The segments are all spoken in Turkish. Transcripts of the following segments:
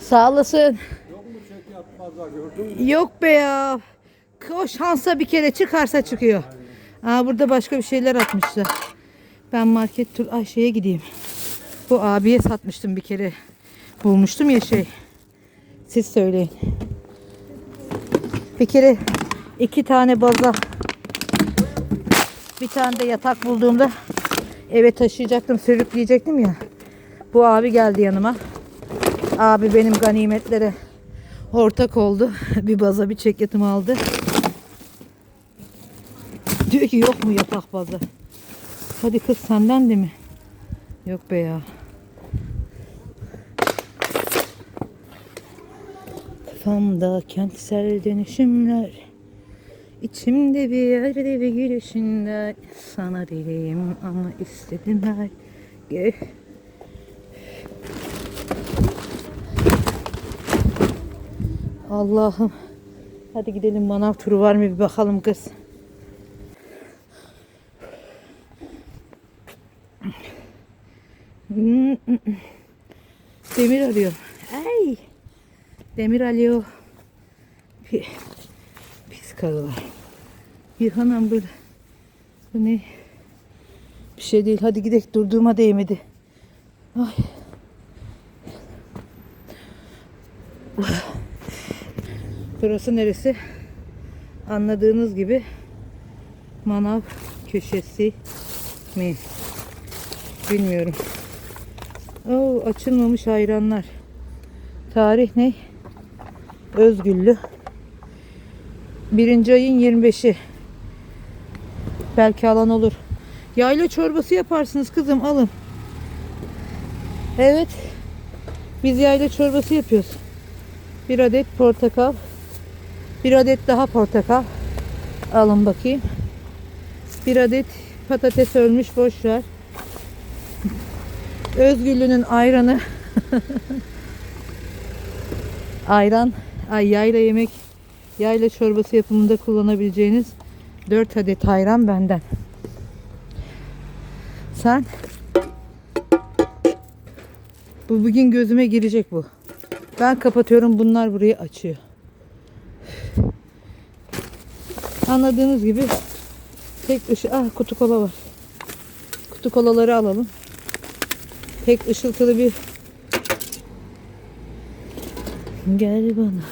Sağ olasın. Yok mu çek yapmazlar gördün mü? Yok be ya. O şansa bir kere çıkarsa çıkıyor. Aa, burada başka bir şeyler atmışlar. Ben market tur ay şeye gideyim. Bu abiye satmıştım bir kere. Bulmuştum ya şey. Siz söyleyin. Bir kere iki tane baza bir tane de yatak bulduğumda eve taşıyacaktım, sürükleyecektim ya. Bu abi geldi yanıma. Abi benim ganimetlere ortak oldu. Bir baza bir çeketim aldı. Diyor ki yok mu yatak baza? Hadi kız senden de mi? Yok be ya. Kafamda kentsel dönüşümler İçimde bir yerde bir gülüşünde Sana deliyim ama istedim her ge- Allah'ım Hadi gidelim manav turu var mı bir bakalım kız. Demir arıyor. Ay. Demir alıyor. Pi- Pis karılar. Bir hanım burada. Bu ne? Bir şey değil. Hadi gidelim. Durduğuma değmedi. Ay. Burası neresi? Anladığınız gibi manav köşesi mi? Bilmiyorum. Oo, açılmamış hayranlar. Tarih ne? Özgüllü. Birinci ayın 25'i. Belki alan olur. Yayla çorbası yaparsınız kızım alın. Evet. Biz yayla çorbası yapıyoruz. Bir adet portakal. Bir adet daha portakal. Alın bakayım. Bir adet patates ölmüş boş ver. Özgürlü'nün ayranı. Ayran, ay yayla yemek, yayla çorbası yapımında kullanabileceğiniz 4 adet ayran benden. Sen bu bugün gözüme girecek bu. Ben kapatıyorum bunlar burayı açıyor. Anladığınız gibi tek ışı ah kutu kola var. Kutu kolaları alalım. Pek ışıltılı bir Gel bana.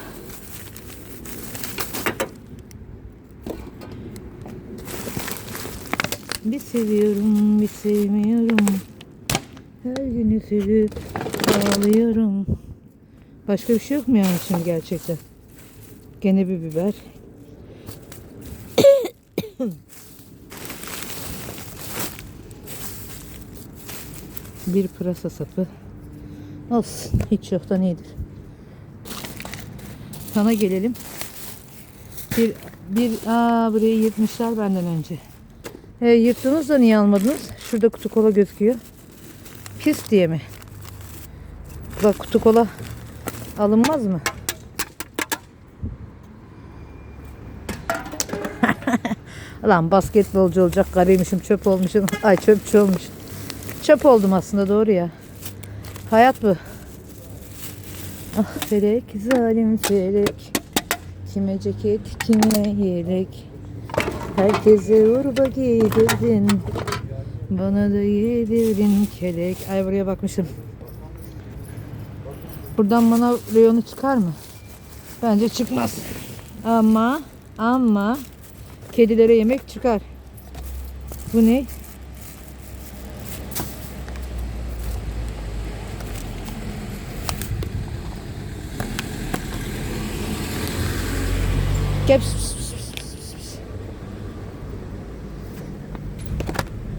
Bir seviyorum, bir sevmiyorum. Her gün üzülüp ağlıyorum. Başka bir şey yok mu yani şimdi gerçekten? Gene bir biber. bir pırasa sapı. Olsun. Hiç yoktan iyidir. Sana gelelim. Bir, bir, aa burayı yırtmışlar benden önce. E, yırttınız da niye almadınız? Şurada kutu kola gözüküyor. Pis diye mi? Bak kutu kola alınmaz mı? Lan basketbolcu olacak garıymışım çöp olmuşum. Ay çöpçü olmuşum. Çöp oldum aslında doğru ya. Hayat bu. Ah felek zalim felek Kime ceket kime yelek Herkese urba giydirdin Bana da yedirdin kelek Ay buraya bakmışım Buradan manav reyonu çıkar mı? Bence çıkmaz Ama ama Kedilere yemek çıkar Bu ne? Gel.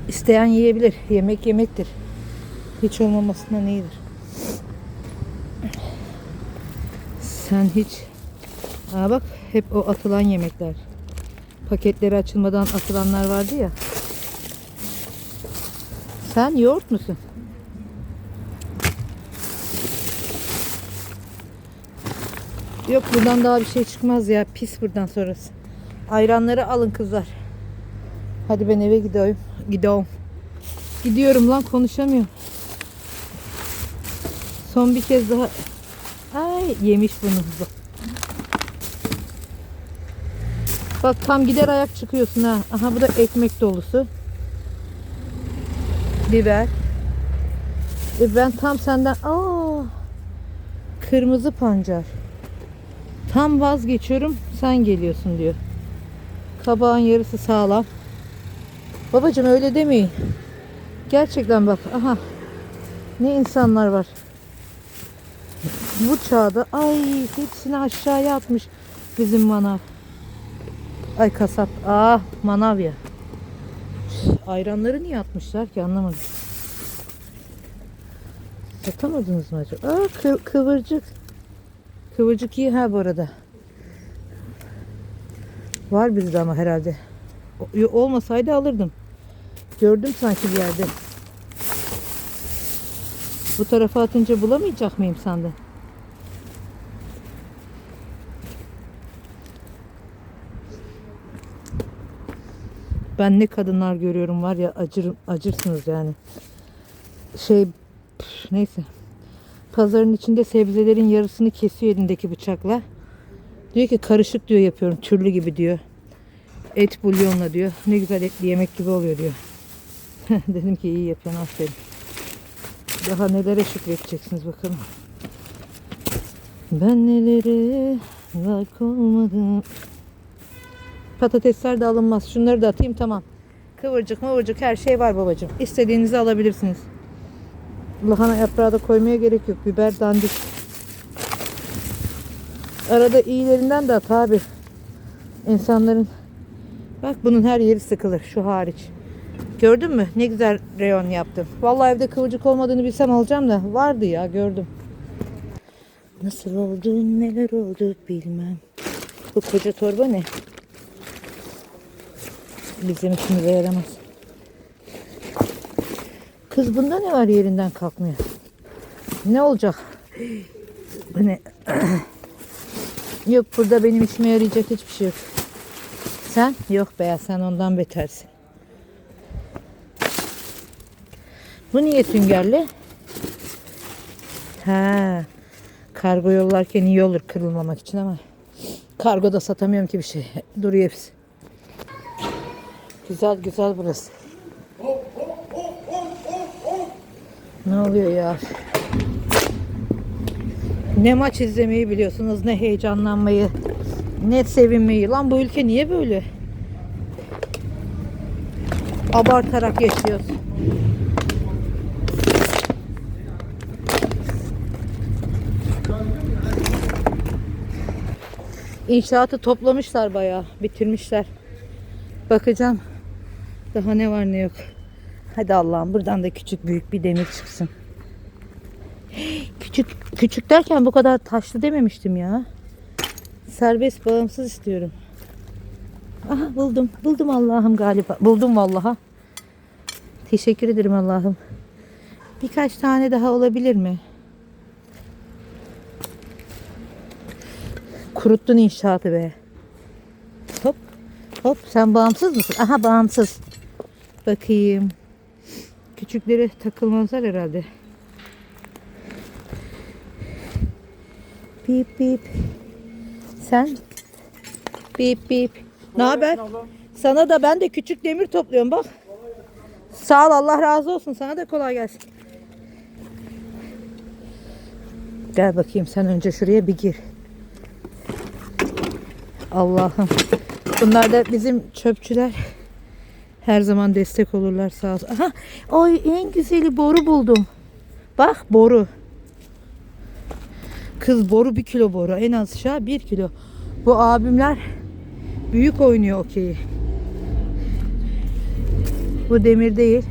İsteyen yiyebilir. Yemek yemektir. Hiç olmamasından iyidir. Sen hiç Aa bak hep o atılan yemekler. Paketleri açılmadan atılanlar vardı ya. Sen yoğurt musun? Yok buradan daha bir şey çıkmaz ya. Pis buradan sonrası. Ayranları alın kızlar. Hadi ben eve gidiyorum. Gidiyorum. Gidiyorum lan konuşamıyorum. Son bir kez daha. Ay yemiş bunu. Bak tam gider ayak çıkıyorsun ha. Aha bu da ekmek dolusu. Biber. E ben tam senden aa kırmızı pancar. Tam vazgeçiyorum sen geliyorsun diyor. Kabağın yarısı sağlam. Babacım öyle demeyin. Gerçekten bak aha ne insanlar var. Bu çağda ay hepsini aşağıya atmış bizim manav. Ay kasap. Ah manav ya. Ayranları niye atmışlar ki anlamadım. Satamadınız mı acaba? Aa kı- kıvırcık. Kıvırcık iyi ha bu arada. Var bizde ama herhalde. Olmasaydı alırdım. Gördüm sanki bir yerde. Bu tarafa atınca bulamayacak mıyım sandın? Ben ne kadınlar görüyorum var ya acır, acırsınız yani. Şey neyse. Pazarın içinde sebzelerin yarısını kesiyor elindeki bıçakla. Diyor ki karışık diyor yapıyorum türlü gibi diyor. Et bulyonla diyor. Ne güzel etli yemek gibi oluyor diyor. Dedim ki iyi yapıyorsun aferin. Daha nelere şükredeceksiniz bakalım. Ben nelere layık olmadım. Patatesler de alınmaz. Şunları da atayım tamam. Kıvırcık mıvırcık her şey var babacığım. İstediğinizi alabilirsiniz. Lahana yaprağı da koymaya gerek yok. Biber dandik. Arada iyilerinden de at abi. İnsanların Bak bunun her yeri sıkılır şu hariç. Gördün mü? Ne güzel reyon yaptım. Vallahi evde kıvırcık olmadığını bilsem alacağım da vardı ya gördüm. Nasıl oldu neler oldu bilmem. Bu koca torba ne? Bizim işimize yaramaz. Kız bunda ne var yerinden kalkmıyor. Ne olacak? Bu ne? yok burada benim işime yarayacak hiçbir şey yok. Sen? Yok be ya sen ondan betersin. Bu niye süngerli? Ha, kargo yollarken iyi olur kırılmamak için ama kargoda satamıyorum ki bir şey. Duruyor hepsi. Güzel güzel burası. Ne oluyor ya? Ne maç izlemeyi biliyorsunuz, ne heyecanlanmayı, ne sevinmeyi. Lan bu ülke niye böyle? Abartarak yaşıyoruz. İnşaatı toplamışlar bayağı, bitirmişler. Bakacağım. Daha ne var ne yok. Hadi Allah'ım buradan da küçük büyük bir demir çıksın. Küçük küçük derken bu kadar taşlı dememiştim ya. Serbest bağımsız istiyorum. Aha buldum. Buldum Allah'ım galiba. Buldum vallaha. Teşekkür ederim Allah'ım. Birkaç tane daha olabilir mi? Kuruttun inşaatı be. Hop. Hop sen bağımsız mısın? Aha bağımsız. Bakayım. Küçükleri takılmazlar herhalde. Bip bip. Sen? Bip bip. Ne haber? Sana da ben de küçük demir topluyorum bak. Sağ ol Allah razı olsun. Sana da kolay gelsin. Gel bakayım sen önce şuraya bir gir. Allah'ım. Bunlar da bizim çöpçüler. Her zaman destek olurlar sağ olsun. Aha, ay en güzeli boru buldum. Bak boru. Kız boru bir kilo boru. En az aşağı bir kilo. Bu abimler büyük oynuyor okeyi. Bu demir değil.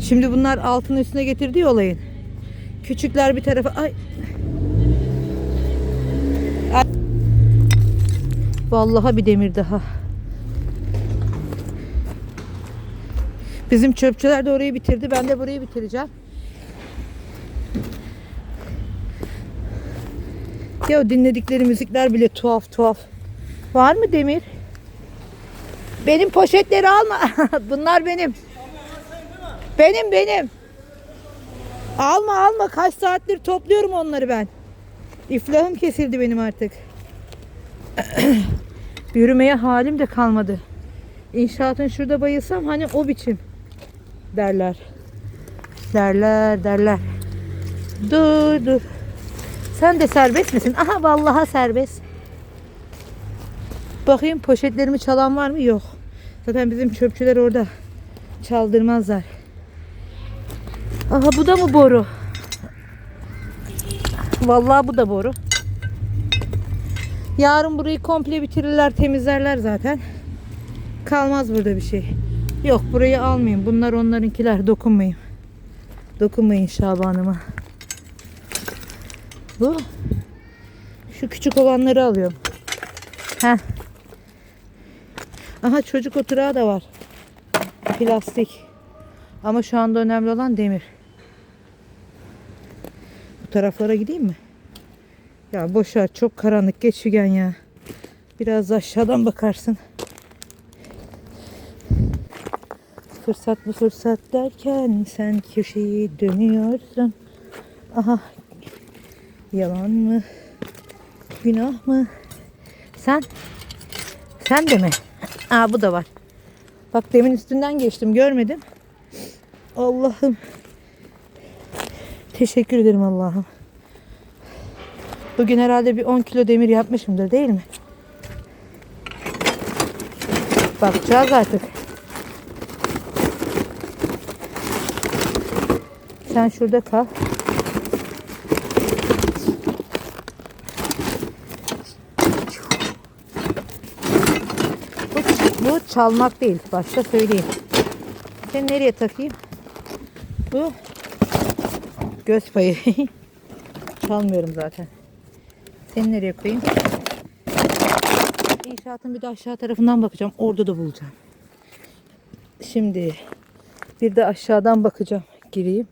Şimdi bunlar altın üstüne getirdiği olayın. Küçükler bir tarafa. Ay. Vallahi bir demir daha. Bizim çöpçüler de orayı bitirdi. Ben de burayı bitireceğim. Ya dinledikleri müzikler bile tuhaf tuhaf. Var mı Demir? Benim poşetleri alma. Bunlar benim. Benim benim. Alma alma kaç saattir topluyorum onları ben. İflahım kesildi benim artık. Yürümeye halim de kalmadı. İnşaatın şurada bayılsam hani o biçim derler. Derler derler. Dur dur. Sen de serbest misin? Aha vallaha serbest. Bakayım poşetlerimi çalan var mı? Yok. Zaten bizim çöpçüler orada. Çaldırmazlar. Aha bu da mı boru? Vallahi bu da boru. Yarın burayı komple bitirirler, temizlerler zaten. Kalmaz burada bir şey. Yok burayı almayayım. Bunlar onlarınkiler. Dokunmayayım. Dokunmayın Şaban'ıma. Bu. Şu küçük olanları alıyorum. Heh. Aha çocuk oturağı da var. Plastik. Ama şu anda önemli olan demir. Bu taraflara gideyim mi? Ya boşver çok karanlık geç Figen ya. Biraz aşağıdan bakarsın. Fırsat bu fırsat derken sen köşeyi dönüyorsun. Aha. Yalan mı? Günah mı? Sen? Sen de mi? Aa bu da var. Bak demin üstünden geçtim görmedim. Allah'ım. Teşekkür ederim Allah'ım. Bugün herhalde bir 10 kilo demir yapmışımdır değil mi? Bakacağız artık. Sen şurada kal. Bu, bu çalmak değil. Başta söyleyeyim. Seni nereye takayım? Bu göz payı. Çalmıyorum zaten. Seni nereye koyayım? İnşaatın bir de aşağı tarafından bakacağım. Orada da bulacağım. Şimdi bir de aşağıdan bakacağım. Gireyim.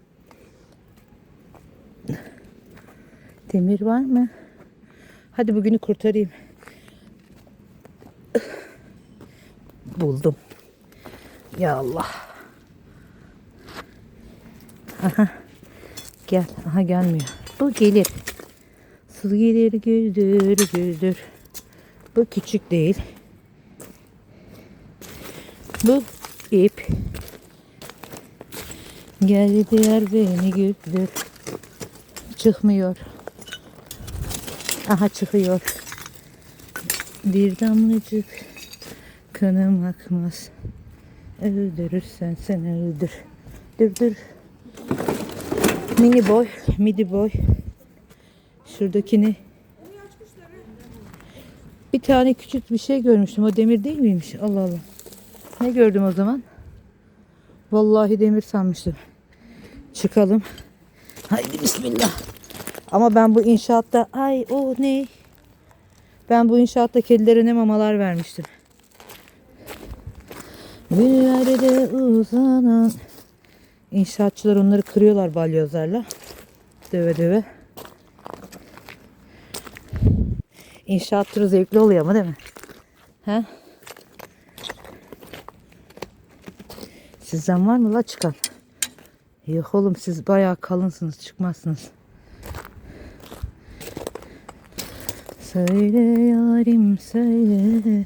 Demir var mı? Hadi bugünü kurtarayım. Buldum. Ya Allah. Aha. Gel. Aha gelmiyor. Bu gelir. Su gelir güldür güldür. Bu küçük değil. Bu ip. Geldiler beni güldür. Çıkmıyor. Aha çıkıyor. Bir damlacık kanım akmaz. Öldürürsen sen öldür. Dur dur. Mini boy, midi boy. Şuradakini. Bir tane küçük bir şey görmüştüm. O demir değil miymiş? Allah Allah. Ne gördüm o zaman? Vallahi demir sanmıştım. Çıkalım. Haydi bismillah. Ama ben bu inşaatta ay o ne? Ben bu inşaatta kedilere ne mamalar vermiştim. Güllerde uzanan İnşaatçılar onları kırıyorlar balyozlarla. Döve döve. İnşaat turu zevkli oluyor ama değil mi? He? Sizden var mı la çıkan? Yok oğlum siz bayağı kalınsınız çıkmazsınız. Söyle yarim söyle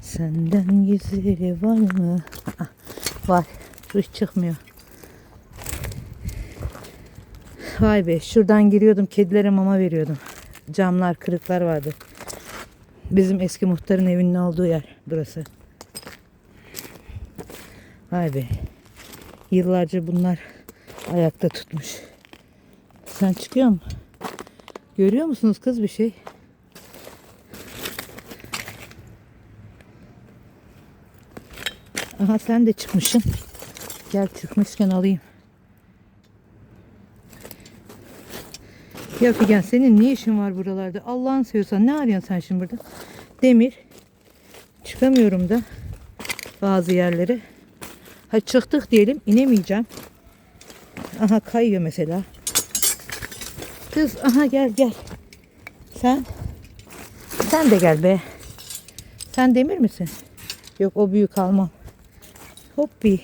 Senden güzeli var mı? Aa, var. Su hiç çıkmıyor. Vay be şuradan giriyordum kedilere mama veriyordum. Camlar kırıklar vardı. Bizim eski muhtarın evinin olduğu yer burası. Vay be. Yıllarca bunlar ayakta tutmuş. Sen çıkıyor mu? Görüyor musunuz kız bir şey? Aha sen de çıkmışsın. Gel çıkmışken alayım. Ya Figen senin ne işin var buralarda? Allah'ın seviyorsan ne arıyorsun sen şimdi burada? Demir. Çıkamıyorum da bazı yerlere. Ha çıktık diyelim inemeyeceğim. Aha kayıyor mesela. Kız aha gel gel. Sen sen de gel be. Sen demir misin? Yok o büyük almam. Hoppi.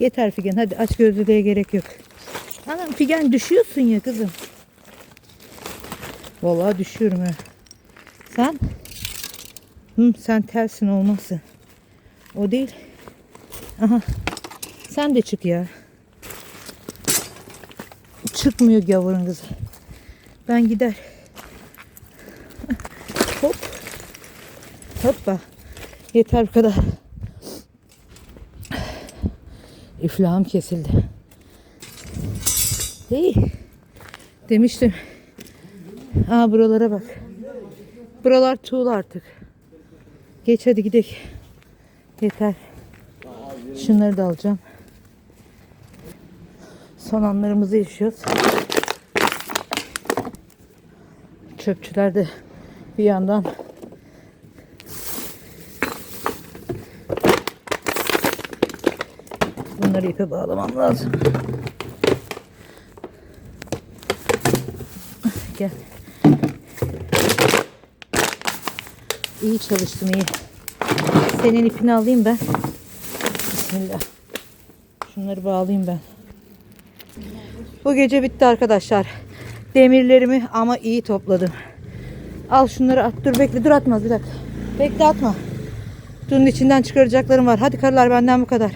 Yeter Figen hadi aç gözlülüğe gerek yok. Anam Figen düşüyorsun ya kızım. Vallahi düşüyorum ha. Sen? Hı, sen tersin olmasın. O değil. Aha. Sen de çık ya. Çıkmıyor gavurun kızı. Ben gider. Hop. Hoppa. Yeter bu kadar. İflahım kesildi. İyi. Demiştim. Aa buralara bak. Buralar tuğla artık. Geç hadi gidelim. Yeter. Şunları da alacağım. Son anlarımızı yaşıyoruz. Çöpçüler de bir yandan bunları ipe bağlamam lazım. Gel. İyi çalıştın iyi. Senin ipini alayım ben. Bismillah. Şunları bağlayayım ben. Bu gece bitti arkadaşlar. Demirlerimi ama iyi topladım. Al şunları at. Dur bekle dur atma bir dakika. Bekle atma. Bunun içinden çıkaracaklarım var. Hadi karılar benden bu kadar.